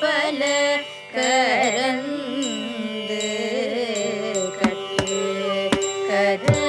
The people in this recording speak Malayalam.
പല കരന്ത് കട്ട് കര